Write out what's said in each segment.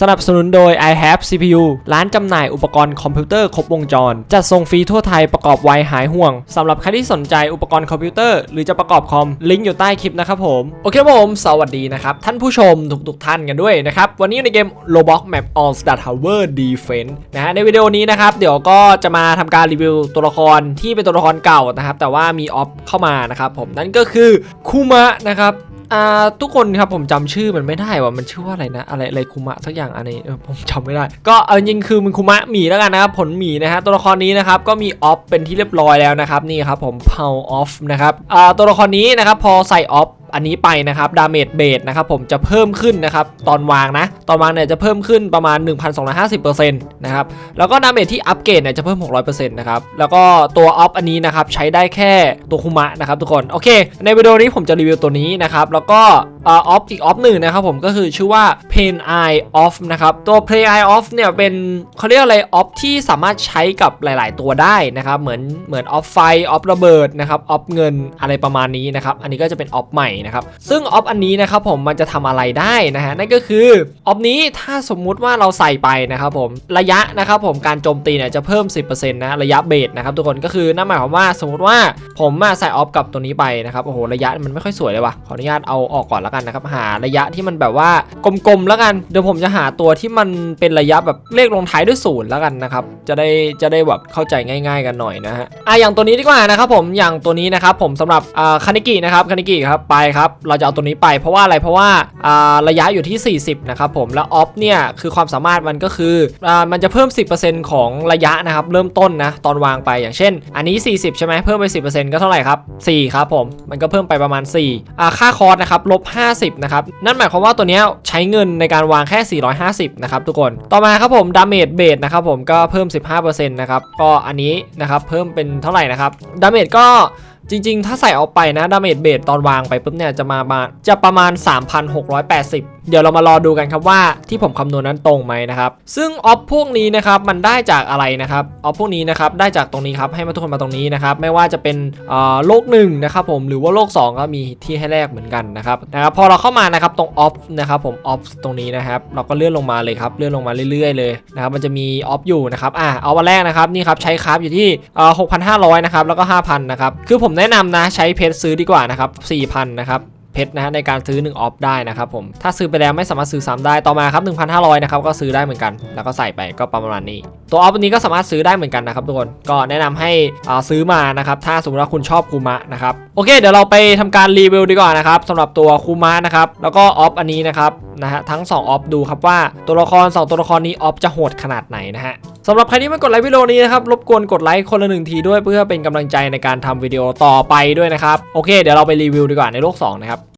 สนับสนุนโดย i have CPU ร้านจำหน่ายอุปกรณ์คอมพิวเตอร์ครบวงจร จัดส่งฟรีทั่วไทยประกอบไวหายห่วงสำหรับใครที่สนใจอุปกรณ์คอมพิวเตอร์หรือจะประกอบคอม ลิงก์อยู่ใต้คลิปนะครับผม โอเคครับผม สวัสดีนะครับ ท่านผู้ชมทุกๆท่านกันด้วยนะครับ วันนี้อยู่ในเกม Roblox Map All Star Tower Defense นะฮะในวิดีโอนี้นะครับ เดี๋ยวก็จะมาทำการรีวิวตัวละครที่เป็นตัวละครเก่านะครับแต่ว่ามีออฟเข้ามานะครับผมนั่นก็คือคูมะนะครับ อ่าทุกคนครับผมจำชื่อมันไม่ได้ว่ามันชื่อว่าอะไรนะ อะไรอะไรคุมะสักอย่างอันนี้ผมจำไม่ได้ ก็เอาจริงคือมันคุมะหมีแล้วกันนะครับผลหมีนะฮะตัวละครนี้นะครับก็มีออฟเป็นที่เรียบร้อยแล้วนะครับนี่ครับผมเพาออฟนะครับอ่าตัวละครนี้นะครับพอใส่ออฟอันนี้ไปนะครับดาเมจเบสนะครับผมจะเพิ่มขึ้นนะครับตอนวางนะ ตอนวางเนี่ยจะเพิ่มขึ้นประมาณ 1,250%นะครับแล้วก็ดาเมจที่อัปเกรดเนี่ยจะเพิ่ม 600%นะครับแล้วก็ตัวออฟอันนี้นะครับใช้ได้แค่ตัวคุมะนะครับทุกคน โอเค ในวิดีโอนี้ผมจะรีวิวตัวนี้นะครับแล้วก็ออฟอีกออฟหนึ่งนะครับผมก็คือชื่อว่า Pain Eye Off นะครับตัว Play Eye Off เนี่ยเป็นเขาเรียกอะไรออฟที่สามารถใช้กับหลาย ๆ ตัวได้นะครับเหมือนเหมือนออฟไฟออฟระเบิดนะครับออฟเงินอะไรประมาณนี้นะครับอันนี้ก็จะเป็นออฟใหม่นะครับซึ่งออฟอันนี้นะครับผมมันจะทำอะไรได้นะฮะนั่นก็คือออฟนี้ถ้าสมมุติว่าเราใส่ไปนะครับผมระยะนะครับผมการโจมตีเนี่ยจะเพิ่ม 10%นะระยะเบสนะครับทุกคนก็คือนั่นหมายความว่าสมมติว่าผมมาใส่ออฟกับตัวนี้ไปนะครับโอ้โหระยะมันไม่ค่อยสวยเลยว่ะขออนุญาตเอาออกก่อนแล้วกันนะครับหาระยะที่มันแบบว่ากลมๆแล้วกันเดี๋ยวผมจะหาตัวที่มันเป็นระยะแบบเลขลงท้ายด้วยศูนย์แล้วกันนะครับจะได้จะได้แบบเข้าใจง่าย ๆ กันหน่อยนะฮะอะอย่างตัวนี้ดีกว่านะครับผมอย่างตัวนี้นะครับผมสำหรับคานิกินะครับคานิกิครับไปครับ เราจะเอาตัวนี้ไปเพราะว่าอะไรเพราะว่าอ่าระยะอยู่ที่ 40 นะครับผม แล้วออฟเนี่ยคือความสามารถมันก็คืออ่ามันจะเพิ่ม 10%ของระยะนะครับเริ่มต้นนะตอนวางไปอย่างเช่น อันนี้ 40 ใช่ไหมเพิ่มไป 10%ก็เท่าไหร่ครับ 4 ครับผม มันก็เพิ่มไปประมาณ4อ่าค่าคอร์สนะครับลบ 50 นะครับ นั่นหมายความว่าตัวเนี้ยใช้เงินในการวางแค่ 450 นะครับทุกคน ต่อมาครับผมดาเมจเบสนะครับผมก็เพิ่ม 15%นะครับก็อันนี้นะครับเพิ่มเป็นเท่าไหร่นะครับดาเมจก็ จริงๆ ถ้าใส่เอาไปนะดาเมจเบสตอนวางไปปุ๊บเนี่ยจะมามาจะประมาณ 3,680 เดี๋ยวเรามารอดูกันครับว่าที่ผมคำนวณนั้นตรงไหมนะครับ ซึ่งออฟพวกนี้นะครับมันได้จากอะไรนะครับออฟพวกนี้นะครับได้จากตรงนี้ครับให้มาทุกคนมาตรงนี้นะครับไม่ว่าจะเป็นอ่อโลกหนึ่งนะครับผมหรือว่าโลก 2 ก็มีที่ให้แลกเหมือนกันนะครับนะครับพอเราเข้ามานะครับตรงออฟนะครับผมออฟตรงนี้นะครับเราก็เลื่อนลงมาเลยครับเลื่อนลงมาเรื่อยๆเลยนะครับมันจะมีออฟอยู่นะครับอะเอาวันแรกนะครับนี่ครับใช้คราฟอยู่ที่เอ่อ6,500นะครับแล้วก็5,000นะครับคือผมแนะนำนะใช้เพชรซื้อดีกว่านะครับ4,000นะครับเพชรนะฮะในการซื้อ1ออฟได้นะครับผมถ้าซื้อไปแล้วไม่สามารถซื้อซ้ำได้ต่อมาครับ1,500นะครับก็ซื้อได้เหมือนกัน แล้วก็ใส่ไปก็ประมาณนี้ ตัวออฟนี้ก็สามารถซื้อได้เหมือนกันนะครับทุกคนก็แนะนำให้อ่าซื้อมานะครับถ้าสมมติว่าคุณชอบคูมะนะครับโอเคเดี๋ยวเราไปทำการรีวิวดีกว่านะครับสำหรับตัวคูมะนะครับแล้วก็ออฟอันนี้นะครับนะฮะทั้ง2ออฟดูครับว่าตัวละคร 2 ตัวละครนี้ออฟจะโหดขนาดไหนนะฮะ สำหรับใครที่ไม่กดไลค์วิดีโอนี้นะครับ รบกวนกดไลค์คนละหนึ่งทีด้วยเพื่อเป็นกำลังใจในการทำวิดีโอต่อไปด้วยนะครับ โอเค เดี๋ยวเราไปรีวิวดีกว่าในโลก2นะครับ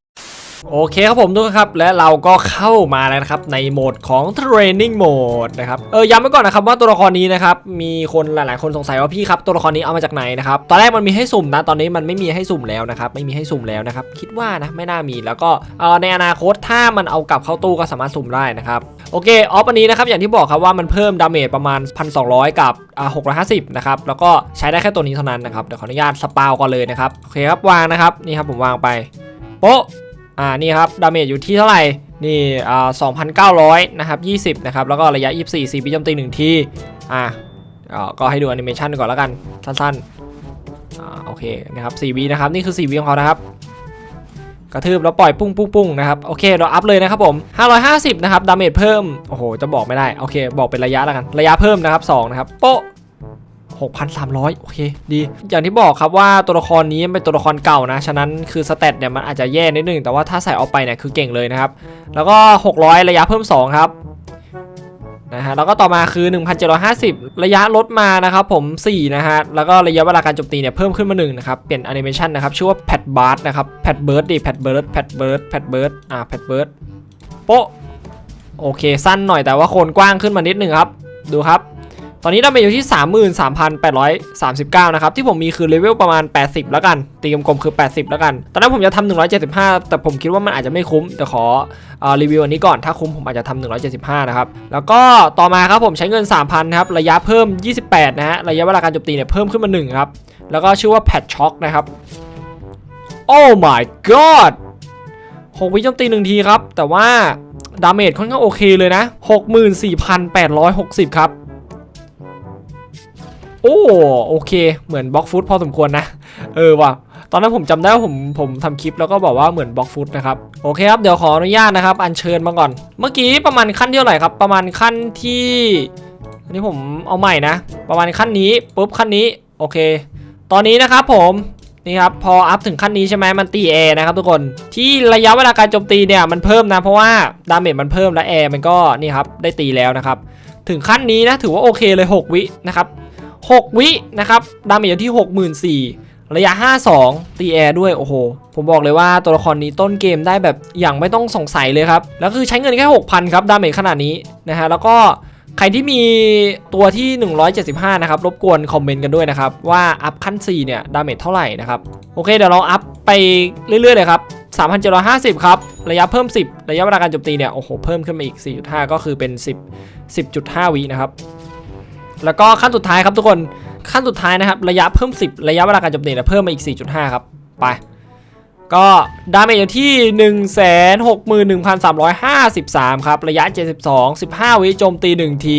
โอเคครับผมทุกคนครับ และเราก็เข้ามาแล้วนะครับ ในโหมดของ Training Mode นะครับเออย้ำไว้ก่อนนะครับว่าตัวละครนี้นะครับ มีคนหลาย ๆ คนสงสัยว่าพี่ครับตัวละครนี้เอามาจากไหนนะครับตอนแรกมันมีให้สุ่มนะตอนนี้มันไม่มีให้สุ่มแล้วนะครับไม่มีให้สุ่มแล้วนะครับคิดว่านะไม่น่ามีแล้วก็เออในอนาคตถ้ามันเอากลับเข้าตู้ก็สามารถสุ่มได้นะครับโอเคออฟอันนี้นะครับอย่างที่บอกครับว่ามันเพิ่มดาเมจประมาณ 1,200 กับอ่า650นะครับแล้วก็ใช้ได้แค่ตัวนี้เท่านั้นนะครับเดี๋ยวขออนุญาตสปาวก่อนเลยนะครับโอเคครับวางนะครับนี่ครับผมวางไปโป๊ะ อ่านี่ครับดาเมจอยู่ที่เท่าไหร่นี่อ่า2,900นะครับ20นะครับแล้วก็ระยะ 24 4ปีโจมตี1ทีอ่าอ่าก็ให้ดูแอนิเมชันก่อนแล้วกันสั้นๆอ่าโอเคนะครับ4วีนะครับนี่คือ4วีของเขานะครับกระทืบแล้วปล่อยปุ้งปุ้งปุ้งนะครับโอเคเราอัพเลยนะครับผม 550 นะครับดาเมจเพิ่ม โอ้โห จะบอกไม่ได้ โอเค บอกเป็นระยะแล้วกัน ระยะเพิ่มนะครับ2นะครับ โป๊ะ 6,300 โอเค ดี อย่างที่บอกครับว่าตัวละครนี้เป็นตัวละครเก่านะ ฉะนั้นคือสเตตเนี่ยมันอาจจะแย่นิดนึง แต่ว่าถ้าใส่ออกไปเนี่ยคือเก่งเลยนะครับ แล้วก็ 600 ระยะเพิ่ม 2 ครับนะฮะแล้วก็ต่อมาคือ 1,750 ระยะลดมานะครับผม 4 นะฮะ แล้วก็ระยะเวลาการโจมตีเนี่ยเพิ่มขึ้นมา1นะครับ เปลี่ยนแอนิเมชันนะครับ ชื่อว่าแพดบาร์นะครับแพดเบิร์ดดิแพดเบิร์ดแพดเบิร์ดแพดเบิร์ดอ่าแพดเบิร์ดโป๊ะโอเค สั้นหน่อยแต่ว่าโคนกว้างขึ้นมานิดนึงครับ ดูครับ ตอนนี้ดาเมจอยู่ที่ 33,839 นะครับ ที่ผมมีคือเลเวลประมาณ 80 แล้วกัน ตีกลมๆคือ 80 แล้วกัน ตอนนั้นผมจะทำ175 แต่ผมคิดว่ามันอาจจะไม่คุ้มเดี๋ยวขออรีวิวอันนี้ก่อน ถ้าคุ้มผมอาจจะทำ175 นะครับ แล้วก็ต่อมาครับผมใช้เงิน 3,000ครับระยะเพิ่ม 28 นะฮะระยะเวลาการจมตีเนี่ยเพิ่มขึ้นมา1ครับแล้วก็ชื่อว่าแพทช็อคนะครับโอ้ my god 6วิโจมตีหนึ่งทีครับ แต่ว่าดาเมจค่อนข้างโอเคเลยนะ 64,860 ครับ อ้โอเค เหมือนบล็อกฟุตพอสมควรนะ เออว่ะตอนนั้นผมจำได้ว่าผมผมทำคลิปแล้วก็บอกว่าเหมือนบล็อกฟุตนะครับโอเคครับเดี๋ยวขออนุญาตนะครับ อัญเชิญมาก่อน เมื่อกี้ประมาณขั้นเท่าไหร่ครับ ประมาณขั้นที่อันนี้ผมเอาใหม่นะ ประมาณขั้นนี้ปุ๊บขั้นนี้โอเค ตอนนี้นะครับผมนี่ครับพออัพถึงขั้นนี้ใช่ไหมมันตีแอร์นะครับทุกคนที่ระยะเวลาการโจมตีเนี่ยมันเพิ่มนะ เพราะว่าดาเมจมันเพิ่มและแอร์มันก็นี่ครับได้ตีแล้วนะครับถึงขั้นนี้นะถือว่าโอเคเลย 6 วินะครับ 6 วินะครับ ดาเมจอยู่ที่ 64,000 ระยะ 52 ตีแอร์ด้วย โอ้โห ผมบอกเลยว่าตัวละครนี้ต้นเกมได้แบบอย่างไม่ต้องสงสัยเลยครับ แล้วคือใช้เงินแค่ 6,000 ครับ ดาเมจขนาดนี้นะฮะ แล้วก็ใครที่มีตัวที่ 175 นะครับ รบกวนคอมเมนต์กันด้วยนะครับ ว่าอัพขั้น 4 เนี่ย ดาเมจเท่าไหร่นะครับ โอเค เดี๋ยวเราอัพไปเรื่อยๆเลยครับ 3,750 ครับ ระยะเพิ่ม 10 ระยะเวลาการโจมตีเนี่ย โอ้โห เพิ่มขึ้นมาอีก 4.5 ก็คือเป็น 10 10.5 วินะครับ แล้วก็ขั้นสุดท้ายครับทุกคนขั้นสุดท้ายนะครับ ระยะเพิ่ม 10 ระยะเวลาการจมตีเนี่ยเพิ่มมาอีก 4.5 ครับ ไป ก็ดาเมจอยู่ที่ 161,353 ครับ ระยะ 72 15 วิโจมตี 1 ที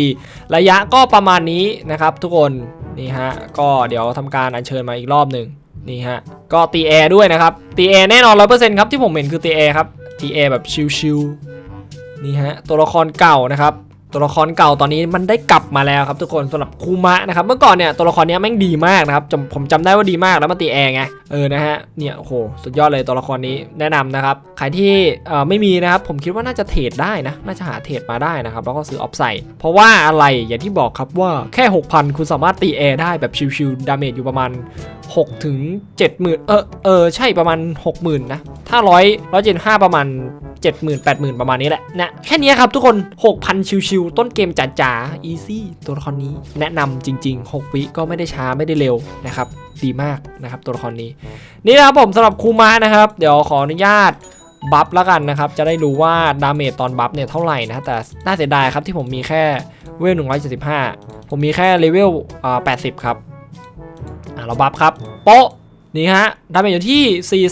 ระยะก็ประมาณนี้นะครับ ทุกคนนี่ฮะก็เดี๋ยวทำการอัญเชิญมาอีกรอบหนึ่งนี่ฮะก็ตีแอร์ด้วยนะครับตีแอร์แน่นอน 100%ครับที่ผมเห็นคือตีแอร์ครับตีแอร์แบบชิลๆนี่ฮะตัวละครเก่านะครับ ตัวละครเก่าตอนนี้มันได้กลับมาแล้วครับทุกคนสำหรับคูมะนะครับเมื่อก่อนเนี่ยตัวละครเนี้ยแม่งดีมากนะครับผมจำได้ว่าดีมากแล้วมาตีแอร์ไงเออนะฮะเนี่ยโอ้โหสุดยอดเลยตัวละครนี้แนะนำนะครับใครที่เอ่อไม่มีนะครับผมคิดว่าน่าจะเทรดได้นะน่าจะหาเทรดมาได้นะครับแล้วก็ซื้อออฟไซด์เพราะว่าอะไรอย่างที่บอกครับว่าแค่ 6,000 คุณสามารถตีแอร์ได้แบบชิวๆดาเมจอยู่ประมาณ 6ถึง70,000เออเออใช่ประมาณ 60,000นะถ้าร้อยร้อยเจ็ดห้าประมาณ 70,000 80,000 ประมาณนี้แหละนะแค่นี้ครับทุกคน 6,000 ชิวๆต้นเกมจ๋าๆ easy ตัวละครนี้แนะนำจริง ๆ 6 วิก็ไม่ได้ช้าไม่ได้เร็วนะครับดีมากนะครับตัวละครนี้นี่นะครับผมสำหรับคูมานะครับ เดี๋ยวขออนุญาตบัฟแล้วกันนะครับ จะได้รู้ว่าดาเมจตอนบัฟเนี่ยเท่าไหร่นะ แต่น่าเสียดายครับที่ผมมีแค่เวล175 ผมมีแค่เลเวลอ่า80 ครับ อะเราบัฟครับ โป๊ะ นี่ฮะ ดาเมจอยู่ที่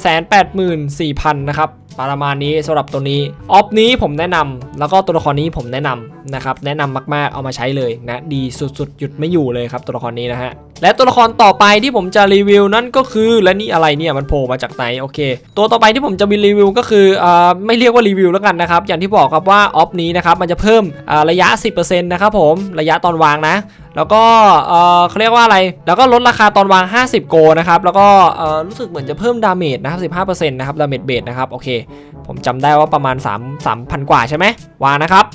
484,000 นะครับ ประมาณนี้สำหรับตัวนี้ ออฟนี้ผมแนะนำแล้วก็ตัวละครนี้ผมแนะนำ นะครับแนะนำมากๆเอามาใช้เลยนะดีสุดๆ หยุดไม่อยู่เลยครับตัวละครนี้นะฮะและตัวละครต่อไปที่ผมจะรีวิวนั่นก็คือและนี่อะไรเนี่ยมันโผล่มาจากไหนโอเค ตัวต่อไปที่ผมจะมีรีวิวก็คืออ่าไม่เรียกว่ารีวิวแล้วกันนะครับอย่างที่บอกครับว่าออฟนี้นะครับมันจะเพิ่มอ่าระยะ 10%นะครับผมระยะตอนวางนะแล้วก็เอ่อเขาเรียกว่าอะไร แล้วก็ลดราคาตอนวาง 50 โกนะครับ แล้วก็เอ่อรู้สึกเหมือนจะเพิ่มดาเมจนะครับ15%นะครับ ดาเมจเบสนะครับ โอเค ผมจำได้ว่าประมาณ 3 3,000 กว่าใช่ไหมวางนะครับ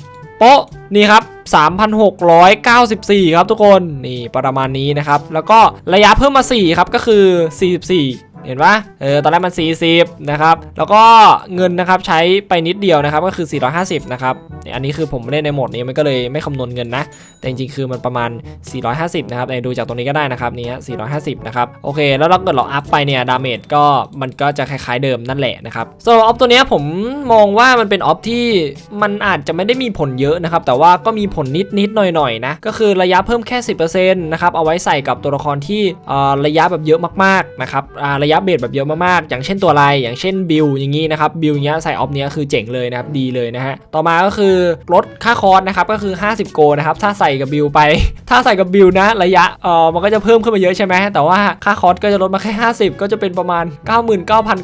โป๊ะนี่ครับ 3,694 ครับทุกคน นี่ประมาณนี้นะครับ แล้วก็ระยะเพิ่มมา 4 ครับ ก็คือ 44 เห็นปะเออตอนแรกมัน 40 นะครับ แล้วก็เงินนะครับใช้ไปนิดเดียวนะครับก็คือ 450 นะครับเนี่ยอันนี้คือผมเล่นในโหมดนี้มันก็เลยไม่คำนวณเงินนะ แต่จริงๆ คือมันประมาณ 450 นะครับดูจากตรงนี้ก็ได้นะครับนี่ฮะ450 นะครับ โอเค แล้วเราเกิดเราอัพไปเนี่ยดาเมจก็มันก็จะคล้ายๆเดิมนั่นแหละนะครับส่วนออฟตัวเนี้ยผมมองว่ามันเป็นออฟที่มันอาจจะไม่ได้มีผลเยอะนะครับ แต่ว่าก็มีผลนิดๆหน่อยๆนะก็คือระยะเพิ่มแค่ 10%นะครับเอาไว้ใส่กับตัวละครที่เอ่อระยะแบบเยอะมากๆนะครับอ่าระยะเบสแบบเยอะมากๆ อย่างเช่นตัวอะไรอย่างเช่นบิลอย่างนี้นะครับบิลเนี้ยใส่ออฟเนี้ยคือเจ๋งเลยนะครับดีเลยนะฮะต่อมาก็คือลดค่าคอร์สนะครับก็คือ 50 โกนะครับถ้าใส่กับบิลไป ถ้าใส่กับบิลนะระยะเออมันก็จะเพิ่มขึ้นมาเยอะใช่ไหมแต่ว่าค่าคอร์สก็จะลดมาแค่ 50 ก็จะเป็นประมาณ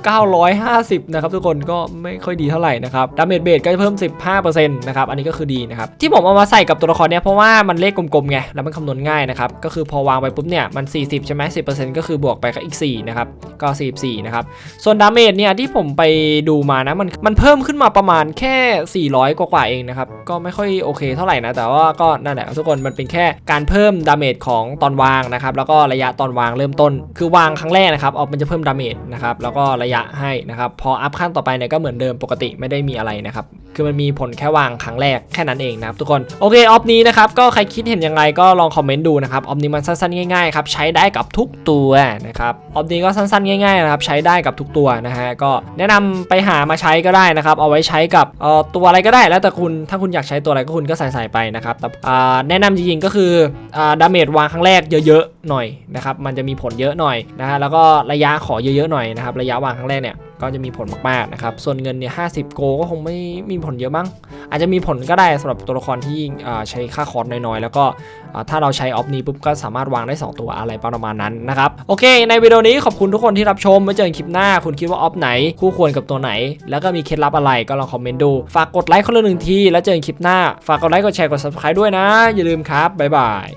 99,950นะครับทุกคนก็ไม่ค่อยดีเท่าไหร่นะครับดาเมจเบสก็จะเพิ่ม 15%นะครับอันนี้ก็คือดีนะครับที่ผมเอามาใส่กับตัวละครเนี้ยเพราะว่ามันเลขกลมๆไงแล้วมันคำนวณง่ายนะครับก็คือพอวางไปปุ๊บเนี่ยมัน 40 ใช่ไหม10%ก็คือบวกไปกับอีก4นะครับก็44นะครับ ส่วนดาเมจเนี่ยที่ผมไปดูมานะมันมันเพิ่มขึ้นมาประมาณแค่ 400 กว่าๆเองนะครับ ก็ไม่ค่อยโอเคเท่าไหร่นะ แต่ว่าก็นั่นแหละทุกคนมันเป็นแค่การเพิ่มดาเมจของตอนวางนะครับ แล้วก็ระยะตอนวางเริ่มต้น คือวางครั้งแรกนะครับออกมันจะเพิ่มดาเมจนะครับแล้วก็ระยะให้นะครับพออัพขั้นต่อไปเนี่ยก็เหมือนเดิมปกติไม่ได้มีอะไรนะครับคือมันมีผลแค่วางครั้งแรกแค่นั้นเองนะครับทุกคนโอเคออฟนี้นะครับก็ใครคิดเห็นยังไงก็ลองคอมเมนต์ดูนะครับออฟนี้มันสั้นๆง่ายๆครับใช้ได้กับทุกตัวนะครับออฟนี้ก็สั้นๆง่ายๆนะครับใช้ได้กับทุกตัวนะฮะก็แนะนำไปหามาใช้ก็ได้นะครับเอาไว้ใช้กับเอ่อตัวอะไรก็ได้แล้วแต่คุณถ้าคุณอยากใช้ตัวอะไรก็คุณก็ใส่ใส่ไปนะครับแต่อ่าแนะนำจริงๆก็คืออ่าดาเมจวางครั้งแรกเยอะๆหน่อยนะครับมันจะมีผลเยอะหน่อยนะฮะแล้วก็ระยะขอเยอะๆหน่อยนะครับระยะวางครั้งแรกเนี่ย ก็จะมีผลมากๆนะครับ ส่วนเงินเนี่ยห้โกก็คงไม่มีผลเยอะมั้ง อาจจะมีผลก็ได้สำหรับตัวละครที่ใช้ค่าคอร์สน้อยๆ แล้วก็ถ้าเราใช้ออฟนี้ปุ๊บก็สามารถวางได้ 2 ตัวอะไรประมาณนั้นนะครับ โอเค ในวิดีโอนี้ขอบคุณทุกคนที่รับชมไว้เจอกันคลิปหน้า คุณคิดว่าออฟไหน คู่ควรกับตัวไหน แล้วก็มีเคล็ดลับอะไรก็ลองคอมเมนต์ดู ฝากกดไลค์คนละหนึ่งที แล้วเจอกันคลิปหน้า ฝากกดไลค์กดแชร์กด subscribe ด้วยนะ อย่าลืมครับบ๊ายบาย